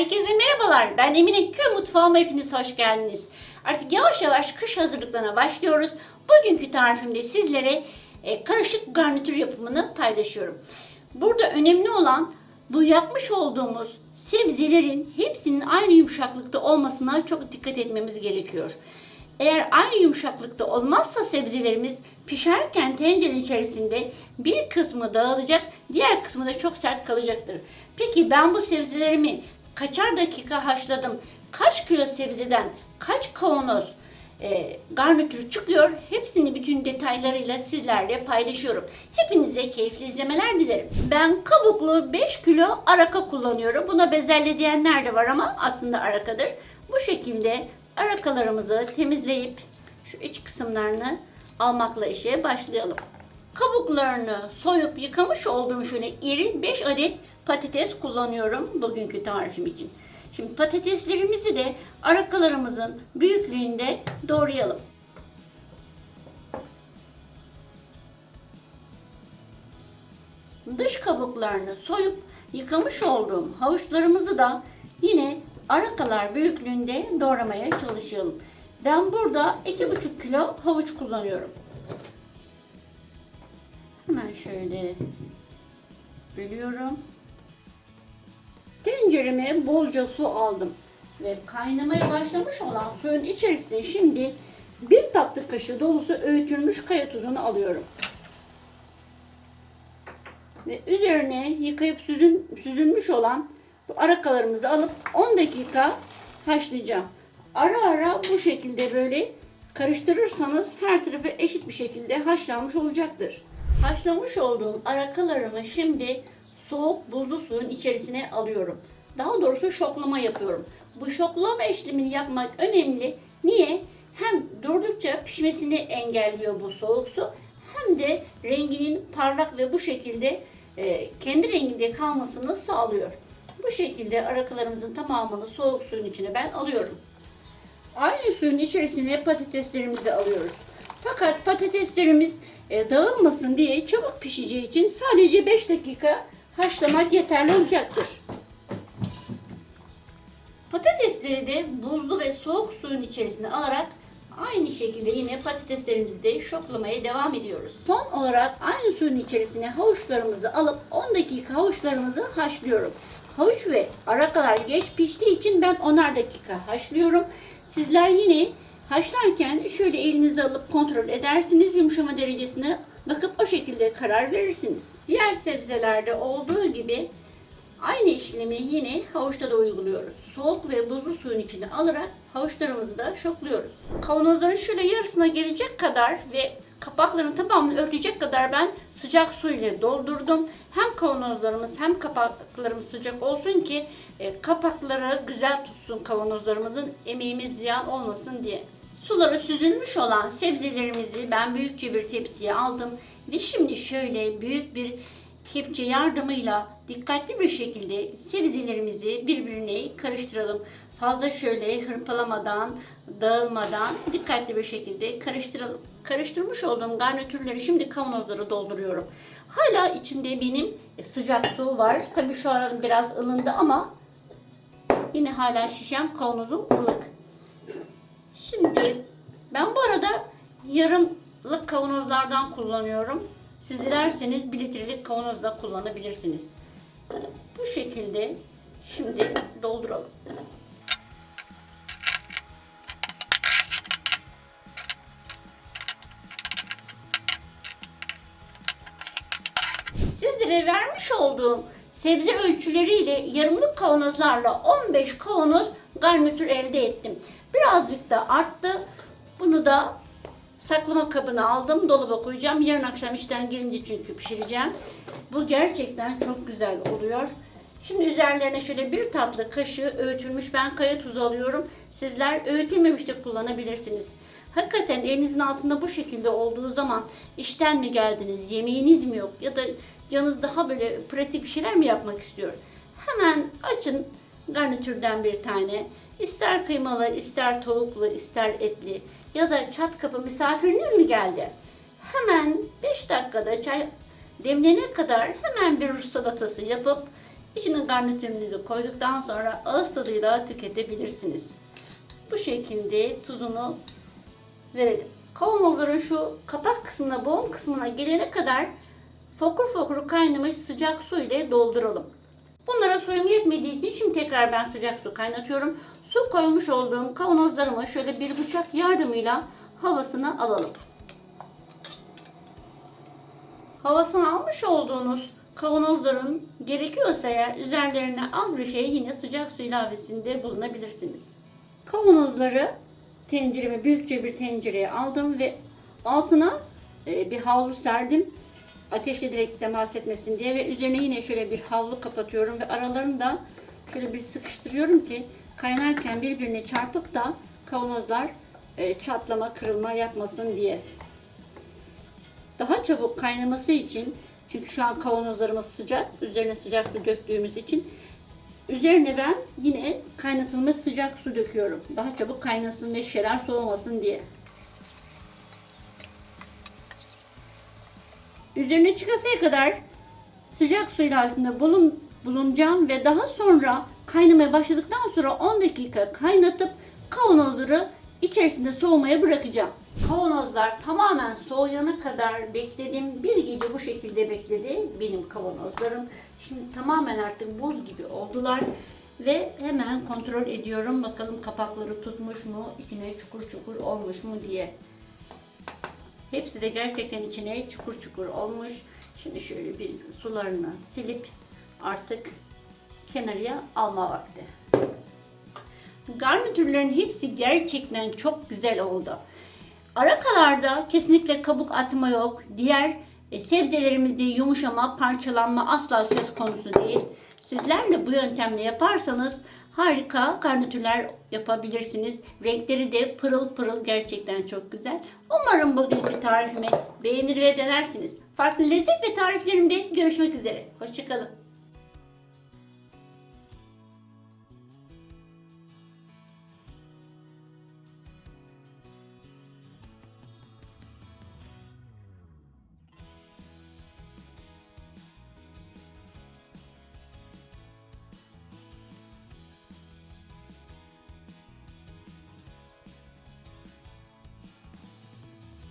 Herkese merhabalar. Ben Emine Köy Mutfağıma hepiniz hoş geldiniz. Artık yavaş yavaş kış hazırlıklarına başlıyoruz. Bugünkü tarifimde sizlere e, karışık garnitür yapımını paylaşıyorum. Burada önemli olan bu yapmış olduğumuz sebzelerin hepsinin aynı yumuşaklıkta olmasına çok dikkat etmemiz gerekiyor. Eğer aynı yumuşaklıkta olmazsa sebzelerimiz pişerken tencerenin içerisinde bir kısmı dağılacak, diğer kısmı da çok sert kalacaktır. Peki ben bu sebzelerimi kaçar dakika haşladım? Kaç kilo sebzeden kaç kavanoz e, garnitür çıkıyor? Hepsini bütün detaylarıyla sizlerle paylaşıyorum. Hepinize keyifli izlemeler dilerim. Ben kabuklu 5 kilo araka kullanıyorum. Buna bezelye diyenler de var ama aslında arakadır. Bu şekilde arakalarımızı temizleyip şu iç kısımlarını almakla işe başlayalım. Kabuklarını soyup yıkamış olduğum şöyle iri 5 adet patates kullanıyorum bugünkü tarifim için. Şimdi patateslerimizi de arakalarımızın büyüklüğünde doğrayalım. Dış kabuklarını soyup yıkamış olduğum havuçlarımızı da yine arakalar büyüklüğünde doğramaya çalışalım. Ben burada 2,5 kilo havuç kullanıyorum. Şöyle bölüyorum. Tencereme bolca su aldım ve kaynamaya başlamış olan suyun içerisine şimdi bir tatlı kaşığı dolusu öğütülmüş kaya tuzunu alıyorum. Ve üzerine yıkayıp süzün, süzülmüş olan bu arakalarımızı alıp 10 dakika haşlayacağım. Ara ara bu şekilde böyle karıştırırsanız her tarafı eşit bir şekilde haşlanmış olacaktır. Haşlamış olduğum arakalarımı şimdi soğuk buzlu suyun içerisine alıyorum. Daha doğrusu şoklama yapıyorum. Bu şoklama işlemini yapmak önemli. Niye? Hem durdukça pişmesini engelliyor bu soğuk su hem de renginin parlak ve bu şekilde e, kendi renginde kalmasını sağlıyor. Bu şekilde arakalarımızın tamamını soğuk suyun içine ben alıyorum. Aynı suyun içerisine patateslerimizi alıyoruz. Fakat patateslerimiz e, dağılmasın diye çabuk pişeceği için sadece 5 dakika haşlamak yeterli olacaktır. Patatesleri de buzlu ve soğuk suyun içerisine alarak aynı şekilde yine patateslerimizi de şoklamaya devam ediyoruz. Son olarak aynı suyun içerisine havuçlarımızı alıp 10 dakika havuçlarımızı haşlıyorum. Havuç ve arakalar geç piştiği için ben 10'ar dakika haşlıyorum. Sizler yine haşlarken şöyle elinize alıp kontrol edersiniz. Yumuşama derecesine bakıp o şekilde karar verirsiniz. Diğer sebzelerde olduğu gibi aynı işlemi yine havuçta da uyguluyoruz. Soğuk ve buzlu suyun içine alarak havuçlarımızı da şokluyoruz. Kavanozların şöyle yarısına gelecek kadar ve kapaklarını tamamını örtecek kadar ben sıcak su ile doldurdum. Hem kavanozlarımız hem kapaklarımız sıcak olsun ki e, kapakları güzel tutsun kavanozlarımızın emeğimiz ziyan olmasın diye. Suları süzülmüş olan sebzelerimizi ben büyükçe bir tepsiye aldım ve şimdi şöyle büyük bir kepçe yardımıyla dikkatli bir şekilde sebzelerimizi birbirine karıştıralım. Fazla şöyle hırpalamadan, dağılmadan dikkatli bir şekilde karıştıralım. Karıştırmış olduğum garnitürleri şimdi kavanozlara dolduruyorum. Hala içinde benim sıcak su var. Tabii şu an biraz ılındı ama yine hala şişem kavanozum ılık. Şimdi ben bu arada yarımlık kavanozlardan kullanıyorum. Siz dilerseniz bir litrelik kavanozda kullanabilirsiniz. Bu şekilde şimdi dolduralım. Sizlere vermiş olduğum sebze ölçüleriyle yarımlık kavanozlarla 15 kavanoz garnitür elde ettim. Birazcık da arttı. Bunu da saklama kabına aldım. Dolaba koyacağım. Yarın akşam işten gelince çünkü pişireceğim. Bu gerçekten çok güzel oluyor. Şimdi üzerlerine şöyle bir tatlı kaşığı öğütülmüş ben kaya tuzu alıyorum. Sizler öğütülmemiş de kullanabilirsiniz. Hakikaten elinizin altında bu şekilde olduğu zaman işten mi geldiniz, yemeğiniz mi yok ya da canınız daha böyle pratik bir şeyler mi yapmak istiyor? Hemen açın garnitürden bir tane. İster kıymalı, ister tavuklu, ister etli ya da çat kapı misafiriniz mi geldi? Hemen 5 dakikada çay demlenene kadar hemen bir Rus salatası yapıp İçine garnitürünüzü koyduktan sonra ağız tadıyla tüketebilirsiniz. Bu şekilde tuzunu verelim. Kavanozların şu kapak kısmına, boğum kısmına gelene kadar fokur fokur kaynamış sıcak su ile dolduralım. Bunlara suyum yetmediği için şimdi tekrar ben sıcak su kaynatıyorum. Su koymuş olduğum kavanozlarıma şöyle bir bıçak yardımıyla havasını alalım. Havasını almış olduğunuz kavanozların gerekiyorsa eğer üzerlerine az bir şey yine sıcak su ilavesinde bulunabilirsiniz. Kavanozları tencereme büyükçe bir tencereye aldım ve altına e, bir havlu serdim. Ateşle direkt temas etmesin diye ve üzerine yine şöyle bir havlu kapatıyorum ve aralarını da şöyle bir sıkıştırıyorum ki kaynarken birbirine çarpıp da kavanozlar e, çatlama, kırılma yapmasın diye. Daha çabuk kaynaması için çünkü şu an kavanozlarımız sıcak, üzerine sıcak su döktüğümüz için Üzerine ben yine kaynatılmış sıcak su döküyorum. Daha çabuk kaynasın ve şerer soğumasın diye. Üzerine çıkasıya kadar sıcak su ilavesinde bulun, bulunacağım ve daha sonra kaynamaya başladıktan sonra 10 dakika kaynatıp kavanozları içerisinde soğumaya bırakacağım. Kavanozlar tamamen soğuyana kadar bekledim. Bir gece bu şekilde bekledi benim kavanozlarım. Şimdi tamamen artık buz gibi oldular. Ve hemen kontrol ediyorum. Bakalım kapakları tutmuş mu, içine çukur çukur olmuş mu diye. Hepsi de gerçekten içine çukur çukur olmuş. Şimdi şöyle bir sularını silip artık kenarıya alma vakti. Garnitürlerin hepsi gerçekten çok güzel oldu. Arakalarda kesinlikle kabuk atma yok. Diğer e, sebzelerimizde yumuşama, parçalanma asla söz konusu değil. Sizler de bu yöntemle yaparsanız harika garnitürler yapabilirsiniz. Renkleri de pırıl pırıl gerçekten çok güzel. Umarım bugünkü tarifimi beğenir ve denersiniz. Farklı lezzet ve tariflerimde görüşmek üzere. Hoşçakalın.